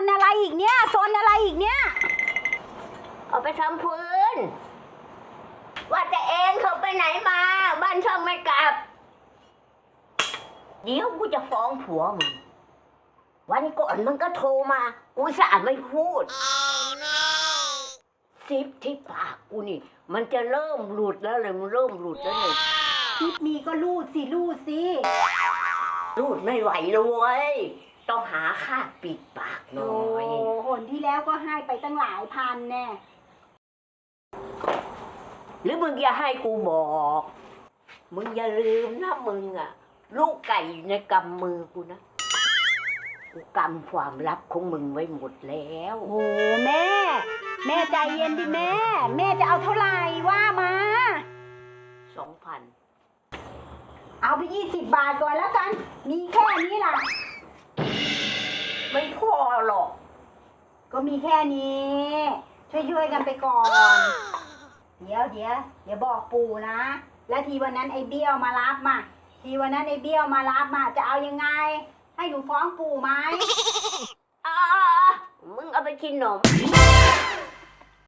นอะไรอีกเนี่ยโซนอะไรอีกเนี่ยเอาไปทำพื้น ว่าแต่เองเขาไปไหนมา บ้านช่องไม่กลับ เดี๋ยวกูจะฟ้องผัวมึงวันก่อนมึงก็โทรมา กูสาไม่พูดซิปที่ปากกูนี่ มันจะเริ่มหลุดแล้วเลยมันเริ่มหลุดแล้วเลยคลิปมีก็รูดสิรูดสิรูดไม่ไหวเลยเว้ย ต้องหาค่าปิดปากหน่โอ้อยหนที่แล้วก็ให้ไปตั้งหลายพันแน่หรือมึงอย่าให้กูบอก มึงอย่าลืมนะมึงอะลูกไก่อยู่ในกำมือกูนะกูกำความลับของมึงไว้หมดแล้ว โอ้แม่ แม่ใจเย็นดิแม่ แม่จะเอาเท่าไหร่ว่ามา สองพันเอาไปยี่สิบบาทก่อนแล้วกัน มีแค่นี้ล่ะ ไม่พอหรอก ก็มีแค่นี้ ช่วยๆกันไปก่อน เดี๋ยวเดี๋ยวเดี๋ยวบอกปู่นะ แล้วทีวันนั้นไอ้เบี้ยวมารับมา ทีวันนั้นไอ้เบี้ยวมารับมาจะเอายังไง ให้หนูฟ้องปู่ไหม อ่ามึงเอาไปกินนม